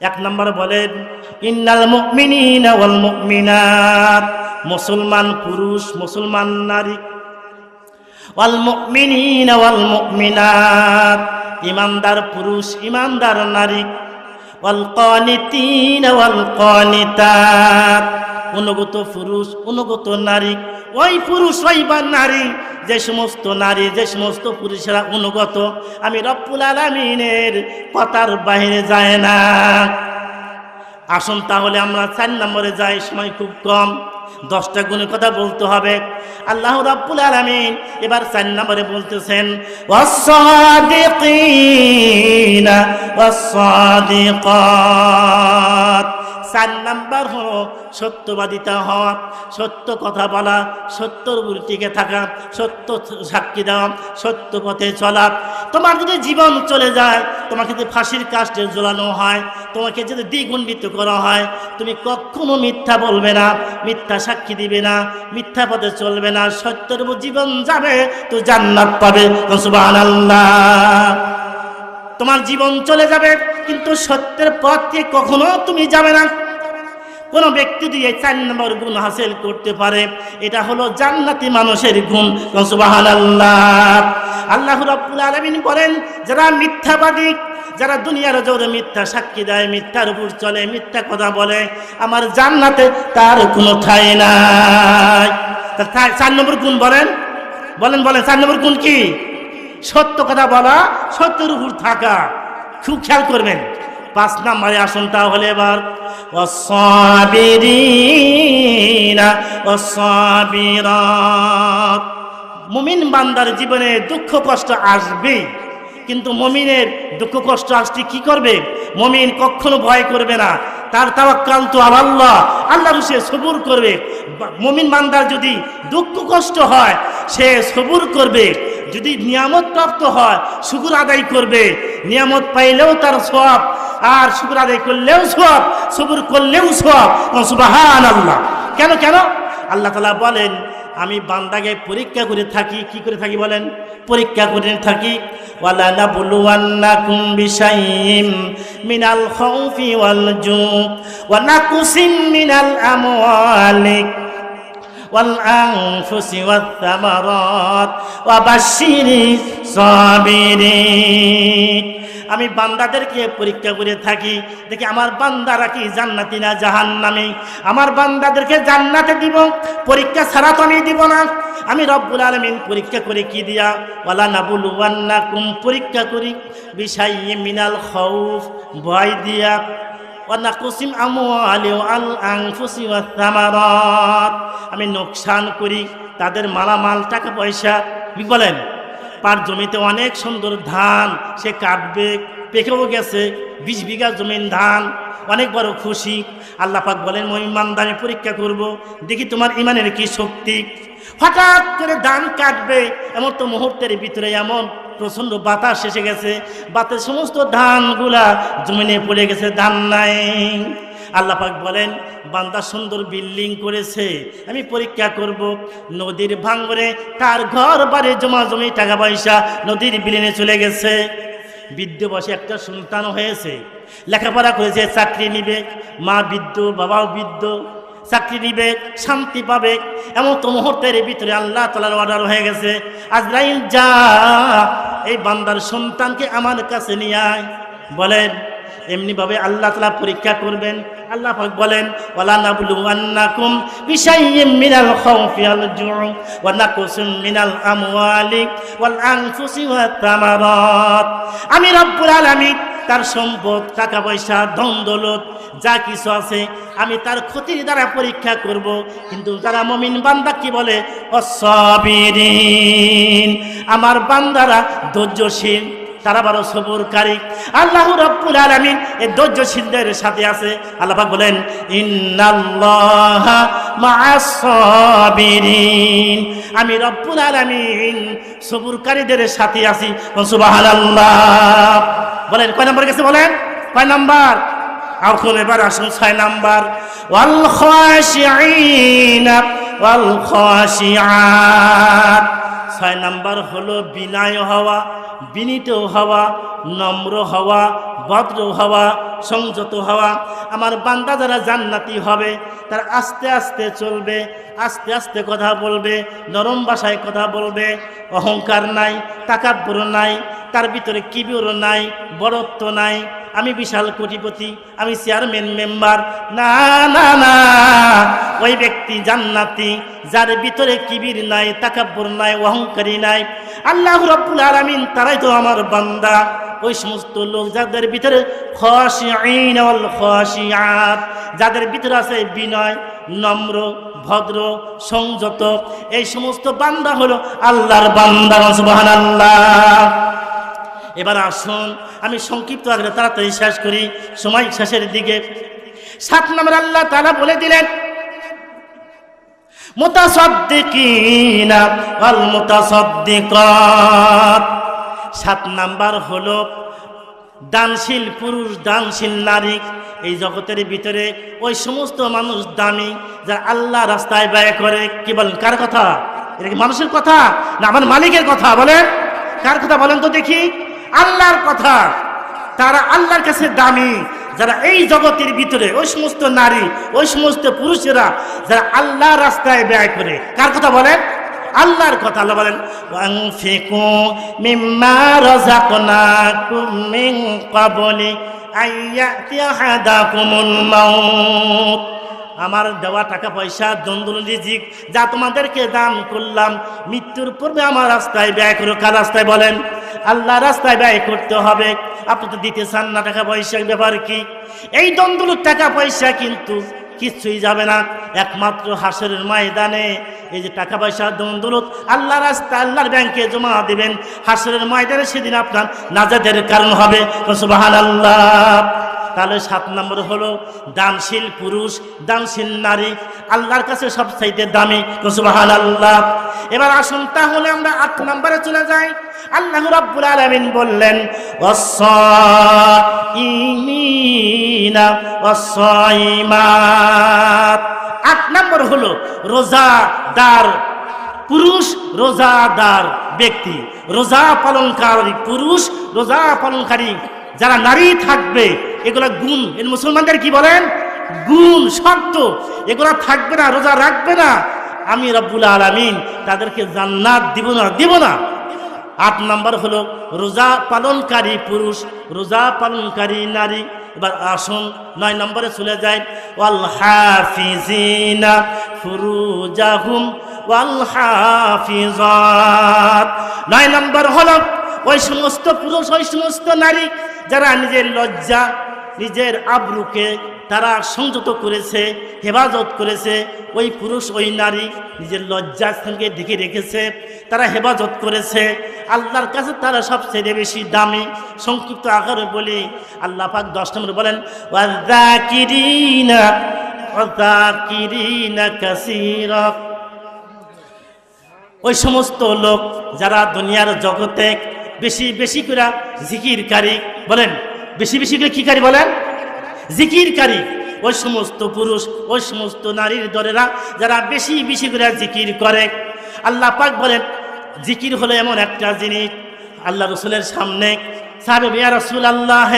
এক নম্বর বলেন, ইন্নাল মুমিনিনা ওয়াল মুমিনাত। মুসলমান পুরুষ, মুসলমান নারী। ওয়াল মুমিনিনা ওয়াল মুমিনাত। ইমানদার পুরুষ, ইমানদার নারী। ওয়াল কানিতিনা ওয়াল কানিতাত। অনুগত পুরুষ, অনুগত নারী। ওই পুরুষ, ওই বা নারী, যে সমস্ত নারী, যে সমস্ত পুরুষেরা অনুগত, আমি রব্বুল আলমিনের কথার বাহিরে যায় না। আসুন তাহলে আমরা চার নম্বরে যাই, সময় খুব কম, দশটা গুণের কথা বলতে হবে। আল্লাহ রাব্বুল আলামিন এবার চার নম্বরে বলতেছেন, ওয়াস-সাদিকিনা, ওয়াস-সাদিকাত। চার নাম্বার হলো সত্যবাদিতা হওয়া, সত্য কথা বলা, সত্যর টিকে থাকা, সত্য সাক্ষী দেওয়া, সত্য পথে চলা। তোমার যদি জীবন চলে যায়, তোমাকে যদি ফাঁসির কাস্টে ঝোলানো হয়, তোমাকে যদি দ্বিগুণিত করা হয়, তুমি কখনো মিথ্যা বলবে না, মিথ্যা সাক্ষী দিবে না, মিথ্যা পথে চলবে না, সত্যের জীবন যাবে, তো জান্নাত পাবে। সুবহানাল্লাহ। তোমার জীবন চলে যাবে, কিন্তু সত্যের পথে কখনো তুমি যাবে না। কোন ব্যক্তি দিয়ে চার নম্বর গুণ হাসিল করতে পারে, এটা হলো জান্নাতি মানুষের গুণ। আল্লাহ রাব্বুল আলামিন বলেন, যারা মিথ্যাবাদী, যারা দুনিয়ার জোরে মিথ্যা সাক্ষী দেয়, মিথ্যার উপর চলে, মিথ্যা কথা বলে, আমার জান্নাতে তার কোনো ঠাই নাই। চার নম্বর গুণ বলেন বলেন বলেন, চার নম্বর গুণ কি? সত্য কথা বলা, সত্যের উপর থাকা। খুব খেয়াল করবেন। পাঁচ নাম্বারে আসুন তাহলে এবার। মুমিন বান্দার জীবনে দুঃখ, কষ্ট আসবে কিন্তু মমিনের দুঃখ, কষ্ট আসতে কি করবে? মমিন কখনো ভয় করবে না। তার তাওয়াক্কাল তো আল্লাহ। আল্লাহ সে সবুর করবে। মমিন বান্দার যদি দুঃখ, কষ্ট হয়, সে সবুর করবে। যদি নিয়ামত প্রাপ্ত হয়, শুকুর আদায় করবে। নিয়ামত পাইলেও তার সব আর শুকুর আদায় করলেও সব সবুর করলেও সব সুবাহান আল্লাহ কেন কেন? আল্লাহ তালা বলেন, আমি বান্দাকে পরীক্ষা করে থাকি, কি করে থাকি বলেন? পরীক্ষা করে থাকি। ওয়ালা নাবলুওয়ান্নাকুম বিশাইইম মিনাল ওয়া মিনাল আমওয়ালি والأنفس والثمرات وبشر الصابرين আমি বান্দাদেরকে পরীক্ষা করে থাকি দেখি আমার বান্দারা কি জান্নাতি না জাহান্নামী আমার বান্দাদেরকে জান্নাতে দিব পরীক্ষা ছাড়া তো আমি দিব না আমি রব্বুল আলমিন পরীক্ষা করে কি দিয়া ওয়ালা নাবুল ওয়ান্নাকুম পরীক্ষা করি বিশাই মিনাল খৌফ ভয় দিয়া ওয়ানাকুসিম আমওয়ালি ওয়াল আনফুসি ওয়াস আমি নোকসান করি, তাদের মালামাল, টাকা পয়সা। কি বলেন? পার জমিতে অনেক সুন্দর ধান, সে কাটবে, পেকেও গেছে, বিশ বিঘা জমিন ধান, অনেক বড় খুশি। আল্লাহ পাক বলেন মহিমান দামে পরীক্ষা করব, দেখি তোমার ইমানের কি শক্তি। হঠাৎ করে ধান কাটবে, এমন তো মুহূর্তের ভিতরে এমন প্রচণ্ড বাতাস এসে গেছে। বাতাস সমস্ত ধানগুলা জমিনে পড়ে গেছে, ধান নাই। আল্লাহ পাক বলেন, বান্দা সুন্দর বিল্ডিং করেছে, আমি পরীক্ষা করব। নদীর ভাঙরে তার ঘর বাড়ি জমা জমি টাকা পয়সা নদীর বিলিনে চলে গেছে। বৃদ্ধ বসে একটা সন্তান হয়েছে, লেখাপড়া করেছে, চাকরি নিবে। মা বৃদ্ধ, বাবাও বৃদ্ধ। চাকরি নিবে, শান্তি পাবে। এমন তো মুহূর্তের ভিতরে আল্লাহ তালার অর্ডার হয়ে গেছে। আজরাইল যা, এই বান্দার সন্তানকে আমার কাছে নিয়ে আয়। বলেন, এমনিভাবে আল্লাহ তালা পরীক্ষা করবেন। আল্লাহ পাক বলেন, ওয়ালা নাবলুওয়ান্নাকুম বিশাইয়্যিম মিনাল খাউফি ওয়াল জুউ ওয়া নাকসিম মিনাল আমওয়ালি ওয়াল আনফুসি ওয়াত তামারাত আমি রব্বুল আলামিন তার সম্পদ, টাকা পয়সা, ধন দৌলত, যা কিছু আছে, আমি তার ক্ষতির দ্বারা পরীক্ষা করব। কিন্তু তারা মমিন বান্দা কি বলে? অসবিরিন আমার বান্দারা ধৈর্যশীল। তারা বড় সবরকারী। আল্লাহ রব্বুল আলামিন এই ধৈর্যশীলদের সাথে আছে। আল্লাহ বলেন, ইন্নাল্লাহা মা'আস সাবিরিন আমি রব্বুল আলামিন সবুরকারীদের সাথে আছি। সুবহানাল্লাহ। বলেন, কয় নম্বর গেছে বলেন? কয় নাম্বার? এখন এবার আসুন, ছয় নাম্বার। ওয়াল খাশিঈনা, ওয়াল খাশিআত। ছয় নাম্বার হলো বিনয় হওয়া, বিনীত হওয়া, নম্র হওয়া, ভদ্র হওয়া, সংযত হওয়া। আমার বান্দা যারা জান্নাতি হবে, তারা আস্তে আস্তে চলবে, আস্তে আস্তে কথা বলবে, নরম ভাষায় কথা বলবে, অহংকার নাই, তাকাব্বর নাই, তার ভিতরে কিবির নাই বড়ত্ব নাই আমি বিশাল কোটিপতি, আমি চেয়ারম্যান মেম্বার। না না না, ওই ব্যক্তি জান্নাতি, যার ভিতরে কিবির নাই, তাকাব্বর নাই, অহংকারী নাই। আল্লাহ রব্বুল আলামিন তারাই তো আমার বান্দা। ওই সমস্ত লোক যাদের ভিতরে যাদের ভিতরে আছে বিনয়, নম্র, ভদ্র, সংযত, এই সমস্ত বান্দা হলো আল্লাহর বান্দা, সুবহানাল্লাহ। এবার আসুন, আমি সংক্ষিপ্ত আগে তাড়াতাড়ি শেষ করি, সময় শেষের দিকে। সাত নম্বর আল্লাহ তারা বলে দিলেন সাত নাম্বার হলো, দানশীল পুরুষ, দানশীল নারী, এই জগতের ভিতরে ওই সমস্ত মানুষ দামি যারা আল্লাহ রাস্তায় ব্যয় করে। কি বলেন, কার কথা? এটা কি মানুষের কথা না আমার মালিকের কথা বলেন? কার কথা বলেন তো দেখি। আল্লাহর কথা। তারা আল্লাহর কাছে দামি। যারা এই জগতের ভিতরে, ওই সমস্ত নারী, ওই সমস্ত পুরুষেরা, যারা আল্লাহ রাস্তায় ব্যয় করে। কার কথা বলেন? আল্লাহর কথা। আল্লাহ বলেন, ওয়ানফিকু মিম্মা মাউত। আমার দেওয়া টাকা পয়সা রিজিক, যা তোমাদেরকে দান করলাম, মৃত্যুর পূর্বে আমার রাস্তায় ব্যয় করো। কার রাস্তায় বলেন? আল্লাহ রাস্তায় ব্যয় করতে হবে। আপনি তো দিতে চান না টাকা পয়সার ব্যাপার কি? এই দন্দুলের টাকা পয়সা কিন্তু কিচ্ছুই যাবে না। একমাত্র হাসরের ময়দানে এই যে টাকা পয়সা দন্দুলত আল্লাহ রাস্তা, আল্লাহর ব্যাংকে জমা দেবেন। হাসরের ময়দানে সেদিন আপনার নাজাদের কারণ হবে। সুবাহান আল্লাহ তাহলে সাত নম্বর হলো দানশীল পুরুষ, দানশীল নারী। আল্লাহর কাছে সবচাইতে দামি সুবাহান আল্লাহ এবার আসুন তাহলে আমরা আট নম্বরে চলে যাই। আল্লাহ রাব্বুল আলামিন বললেন আট নম্বর হলো রোজাদার পুরুষ, রোজাদার ব্যক্তি। রোজা পালনকারী পুরুষ, রোজা পালনকারী যারা নারী থাকবে, এগুলা গুণ। মুসলমানদের কি বলেন? গুণ, শর্ত। এগুলা থাকবে না, রোজা রাখবে না। আমি রব্বুল আলামিন তাদেরকে জান্নাত দিব না দিব না। আট নাম্বার হলো, রোজা পালনকারী পুরুষ, রোজা পালনকারী নারী। এবার আসুন, নয় নম্বরে চলে যায় ওয়াল হাফিজিনা ফুরুজাহুম ওয়াল হাফিজাত। নয় নম্বর হলো, ওই সমস্ত পুরুষ, ওই সমস্ত নারী যারা নিজের লজ্জা, নিজের আব্রুকে তারা সংযত করেছে, হেফাজত করেছে, ওই পুরুষ, ওই নারী নিজের লজ্জা স্থানকে ঢেকে রেখেছে, তারা হেফাজত করেছে। আল্লাহর কাছে তারা সবচেয়ে বেশি দামি, সংক্ষিপ্ত আকারে বলি আল্লাহ পাক দশ নম্বর বলেন ওই সমস্ত লোক যারা দুনিয়ার জগতে বেশি বেশি করে জিকির জিকিরকারী বলেন। বেশি বেশি করে কি কারি বলেন? জিকির জিকিরকারী। ওই সমস্ত পুরুষ, ওই সমস্ত নারীর দরেরা যারা বেশি বেশি করে জিকির করে, আল্লাহ পাক বলেন, জিকির হলো এমন একটা জিনিস, আল্লাহ রসুলের সামনে, সাহেব ইয়া রসুল আল্লাহ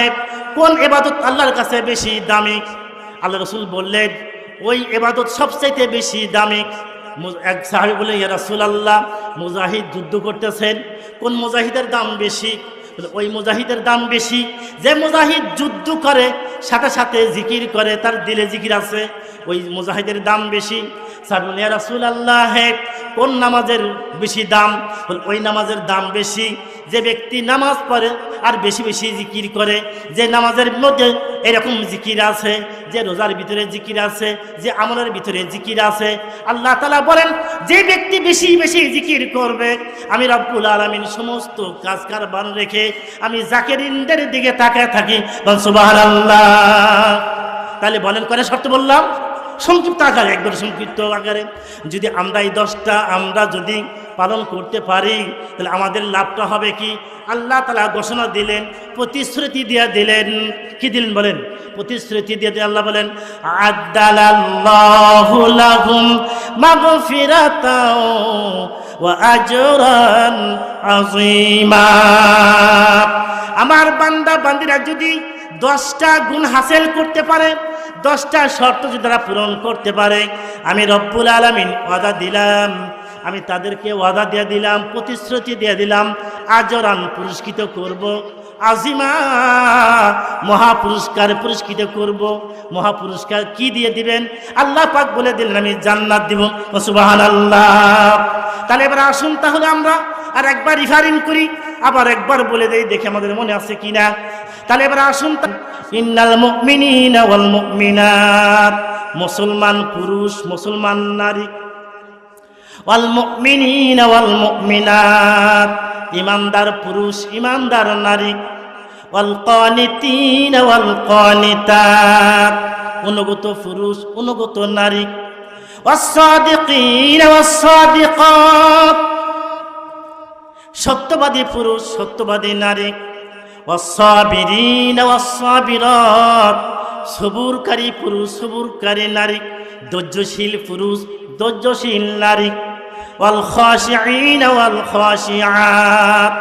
কোন এবাদত আল্লাহর কাছে বেশি দামি? আল্লাহ রসুল বললেন, ওই এবাদত সবচাইতে বেশি দামি। এক সাহেব বলে ইয়া রসুল আল্লাহ মুজাহিদ যুদ্ধ করতেছেন। কোন মুজাহিদের দাম বেশি? ওই মুজাহিদের দাম বেশি। যে মুজাহিদ যুদ্ধ করে, সাথে সাথে জিকির করে, তার দিলে জিকির আছে, ওই মুজাহিদের দাম বেশি। বলে রসুল আল্লাহ কোন নামাজের বেশি দাম? ওই নামাজের দাম বেশি। যে ব্যক্তি নামাজ পড়ে আর বেশি বেশি জিকির করে, যে নামাজের মধ্যে এরকম জিকির আছে, যে রোজার ভিতরে জিকির আছে, যে আমলের ভিতরে জিকির আছে, আল্লাহ তালা বলেন, যে ব্যক্তি বেশি বেশি জিকির করবে, আমি রব্বুল আলমিন সমস্ত কাজ কারবার রেখে আমি জাকেরিনদের দিকে তাকায় থাকি। আল্লাহ তাহলে বলেন করে শর্ত বললাম? সংক্ষিপ্ত আকারে, একবার সংক্ষিপ্ত আকারে। যদি আমরা এই দশটা, আমরা যদি পালন করতে পারি, তাহলে আমাদের লাভটা হবে কি? আল্লাহ তালা ঘোষণা দিলেন, প্রতিশ্রুতি দিয়ে দিলেন। কি দিলেন বলেন? প্রতিশ্রুতি দিয়ে দিয়ে আল্লাহ বলেন আমার বান্দা, বান্দিরা যদি দশটা গুণ হাসিল করতে পারে, দশটা শর্ত যদি তারা পূরণ করতে পারে, আমি রব্বুল আলমিন ওয়াদা দিলাম। আমি তাদেরকে ওয়াদা দিয়ে দিলাম, প্রতিশ্রুতি দিয়ে দিলাম আজরান পুরস্কৃত করব। আজিমা মহা পুরস্কার পুরস্কৃত করব। মহা পুরস্কার কি দিয়ে দিবেন? আল্লাহ পাক বলে দিলেন, আমি জান্নাত দিব। সুবাহান আল্লাহ তাহলে এবার আসুন তাহলে আমরা আর একবার রিফারিং করি, আবার একবার বলে দেই, দেখে আমাদের মনে আছে কিনা। তাহলে এবার আসুন ইন্নাল মুমিনিনা ওয়াল মুমিনাত। মুসলমান পুরুষ, মুসলমান নারী ওয়াল মুমিনিনা ওয়াল মুমিনাত ইমানদার পুরুষ ইমানদার নারী ওয়াল কানিতিনা ওয়াল কানিতাত অনুগত পুরুষ অনুগত নারী والصادقين والصادقات সত্যবাদী পুরুষ সত্যবাদী নারী والصابرين والصابرات সবুরকারী পুরুষ সবুরকারী নারী ধৈর্যশীল পুরুষ ধৈর্যশীল নারী والخاشعين والخاشعات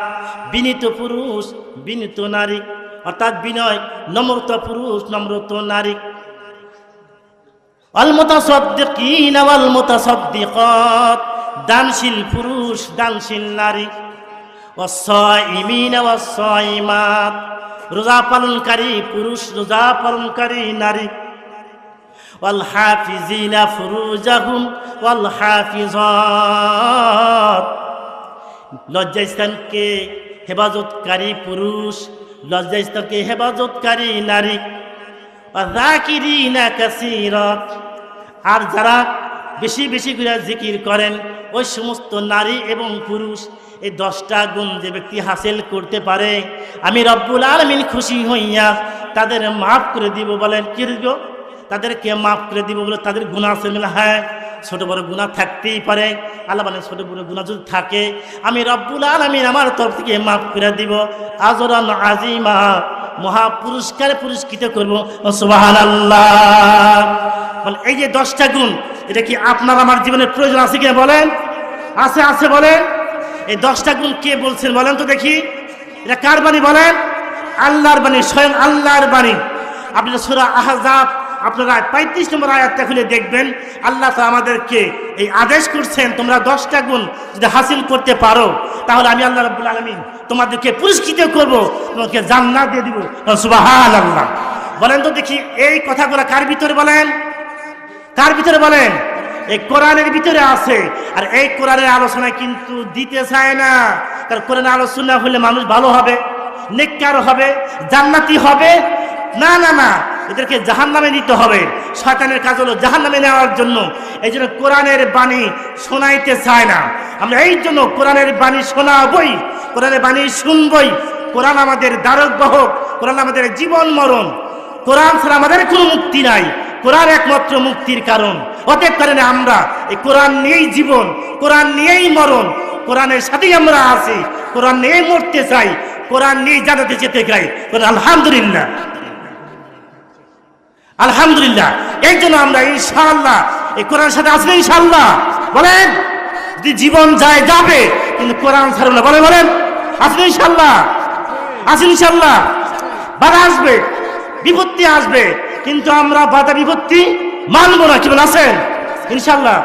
বিনীত পুরুষ বিনীত নারী অর্থাৎ বিনয় নম্রতা পুরুষ নম্রত নারী والمتصدقين والمتصدقات দানশীল পুরুষ দানশীল নারী والصائمين والصائمات রোজা পালনকারী পুরুষ রোজা পালনকারী নারী ওয়াল হাফিজিনা ফুরুজাহুম ওয়াল হাফিজত লজ্জাস্থানকে হেফাজতকারী পুরুষ লজ্জাইস্তান কে হেফাজতকারী নারী। জাকিরিনা কাসিরত আর যারা বেশি বেশি করে জিকির করেন, ওই সমস্ত নারী এবং পুরুষ, এই দশটা গুণ যে ব্যক্তি হাসিল করতে পারে, আমি রব্বুল আলমিন খুশি হইয়া তাদের মাফ করে দিব বলেন, কি তাদেরকে মাফ করে দিব বলে তাদের গুণা আছে। বলে হ্যাঁ ছোট বড় গুণা থাকতেই পারে। আল্লাহ মানে ছোট বড় গুণা যদি থাকে, আমি রব্বুল আলমিন আমার তরফ থেকে মাফ করে দিব। আজরান আজিমা মহা পুরস্কারে পুরস্কৃত করব। সুবাহান আল্লাহ বলে এই যে দশটা গুণ, এটা কি আপনার আমার জীবনের প্রয়োজন আছে কিনা বলেন? আছে আছে বলেন। এই দশটা গুণ কে বলছেন বলেন তো দেখি। এটা কার বাণী বলেন? আল্লাহর বাণী, স্বয়ং আল্লাহর বাণী। আপনারা সুরা আহজাব আপনারা পঁয়ত্রিশ নম্বর আয়াতটা খুলে দেখবেন। আল্লাহ তো আমাদেরকে এই আদেশ করছেন, তোমরা দশটা গুণ যদি হাসিল করতে পারো, তাহলে আমি আল্লাহ রব্বুল আলমিন তোমাদেরকে পুরস্কৃত করব তোমাকে জান্নাত দিয়ে দিব। সুবাহান আল্লাহ বলেন তো দেখি, এই কথাগুলো কার ভিতরে বলেন? কার ভিতরে বলেন? এই কোরআনের ভিতরে আছে। আর এই কোরআনের আলোচনা কিন্তু দিতে চায় না। কারণ কোরআনের আলোচনা হলে মানুষ ভালো হবে, নেককার হবে, জান্নাতি হবে। না না না। এদেরকে জাহান নামে নিতে হবে। শয়তানের কাজ হলো জাহান নামে নেওয়ার জন্য। এই জন্য কোরআনের বাণী শোনাইতে চায় না। আমরা এই জন্য কোরআনের বাণী শোনাবই, কোরআনের বাণী শুনবই। কোরআন আমাদের দ্বারক বাহক কোরআন আমাদের জীবন মরণ। কোরআন ছাড়া আমাদের কোনো মুক্তি নাই। কোরআন একমাত্র মুক্তির কারণ। অতএব কারণে আমরা এই কোরআন নিয়েই জীবন, কোরআন নিয়েই মরণ। কোরআনের সাথেই আমরা আছি। কোরআন নিয়েই মরতে চাই। কোরআন নিয়েই জানাতে যেতে চাই। কোরআন আলহামদুলিল্লাহ। আলহামদুলিল্লাহ। এই জন্য আমরা ইনশাআল্লাহ, এই কোরআন সাথে আসবে ইনশাআল্লাহ। বলেন, যদি জীবন যায় যাবে, কিন্তু কোরআন ছাড়বে না। বলেন বলেন, আসবে ইনশাআল্লাহ। আসেন ইনশাআল্লাহ। বাধা আসবে, বিপত্তি আসবে, কিন্তু আমরা বাধা বিপত্তি মানবো না। কি বলেন, আছেন? ইনশাআল্লাহ।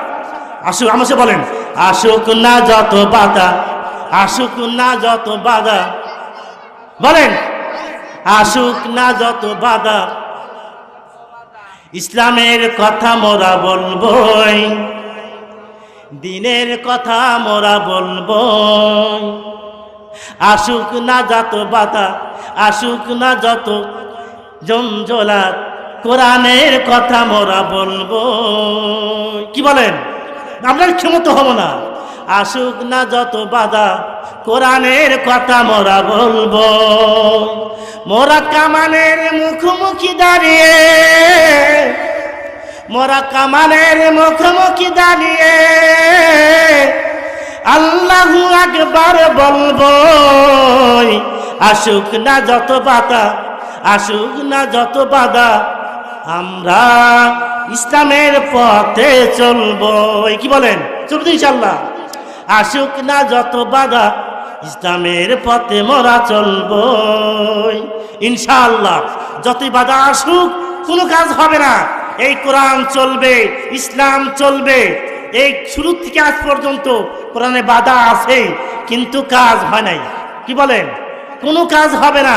আসুক, আমার বলেন, আসুক না যত বাধা, আসুক না যত বাধা। বলেন, আসুক না যত বাধা ইসলামের কথা মোরা বলবই, দিনের কথা মোরা বলব আসুক না যত বাধা, আসুক না যত জঞ্জলাত কোরআনের কথা মোরা বলব কি বলেন? আপনার ক্ষমতা হব না। আসুক না যত বাধা কোরআনের কথা মোরা বলব। মোরা কামানের মুখোমুখি দাঁড়িয়ে, মোরা কামানের মুখোমুখি দাঁড়িয়ে আল্লাহু একবার বলব, আসুক না যত বাধা, আসুক না যত বাধা, আমরা ইসলামের পথে চলবো। কি বলেন? চলবে ইনশাল্লাহ আসুক না যত বাধা ইসলামের পথে মোরা চলবো ইনশাআল্লাহ, যতই বাধা আসুক, কোনো কাজ হবে না। এই কোরআন চলবে, ইসলাম চলবে। এই শুরু থেকে আজ পর্যন্ত কোরআনে বাধা আছে, কিন্তু কাজ হয় নাই। কি বলেন? কোনো কাজ হবে না।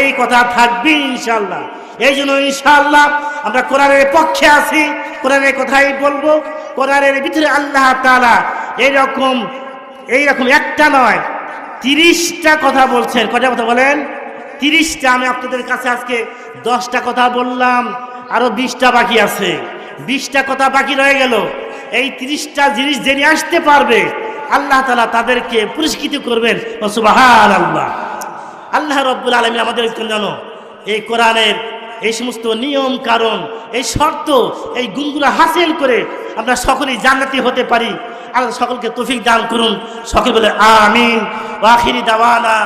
এই কথা থাকবে ইনশাল্লাহ এই জন্য ইনশাল্লাহ আমরা কোরআনের পক্ষে আছি। কোরআনের কথাই বলব। কোরআনের ভিতরে আল্লাহ তালা এইরকম এইরকম একটা নয়। তিরিশটা কথা বলছেন। কটা কথা বলেন? তিরিশটা, আমি আপনাদের কাছে আজকে দশটা কথা বললাম, আরও বিশটা বাকি আছে। বিশটা কথা বাকি রয়ে গেল। এই তিরিশটা জিনিস জেনে আসতে পারবে। আল্লাহ তালা তাদেরকে পুরস্কৃত করবেন। সুবাহান আল্লাহ আল্লাহ রব্বুল আলমী আমাদের জানো, এই কোরআনের এই সমস্ত নিয়ম কারণ, এই শর্ত, এই গুণগুলো হাসিল করে আমরা সকলেই জান্নাতি হতে পারি। আল্লাহ সকলকে তৌফিক দান করুন। সকল বলে, আমিন। ওয়াখিরি দাওয়ানা,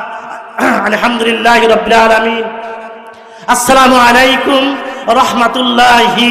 আলহামদুলিল্লাহ রবিল আলমিন। আসসালামু আলাইকুম রহমতুল্লাহি